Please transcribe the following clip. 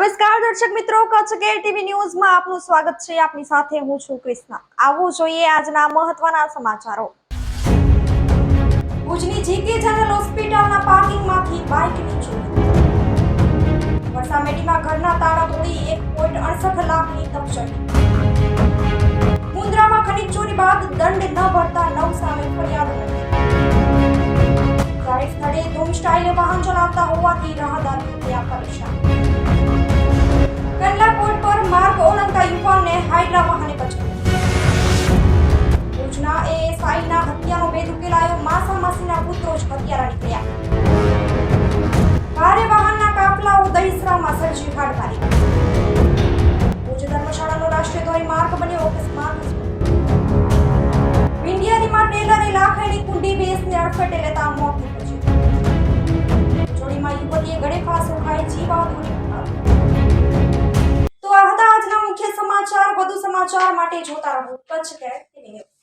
નમસ્કાર દર્શક મિત્રો, કચ્છ કે ટીવી ન્યૂઝમાં આપનું સ્વાગત છે. આપની સાથે હું છું કૃષ્ણા આવો જોઈએ આજના મહત્વના સમાચારો. ભુજની જીકે જનરલ હોસ્પિટલના પાર્કિંગમાંથી બાઇકની ચોરી. વરસામેટીમાં ઘરના તાળા તોડી એક પોઈન્ટ અડસઠ લાખની તપશડી મુન્દ્રામાં ખનીજ ચોરી બાદ દંડ ન ભરતા નવ સામે ફરિયાદ નોંધી. સ્થળે ધૂમ સ્ટાઇલે વાહન ચલાવતા હોવાથી રાહદારીઓ થયા માર્ગ બન્યો અકસ્માત વિંડિયારીમાં ટેલરે લાખેની કુંડી બેસને અડફેટે લેતા મોત નીપજ્યું. જોડીમાં યુવતીએ ગળે ફાંસો ખાઈ જીવાદોરી તો આ હતા આજના મુખ્ય સમાચાર. વધુ સમાચાર માટે જોતા રહો. કચ્છ ન્યૂઝ.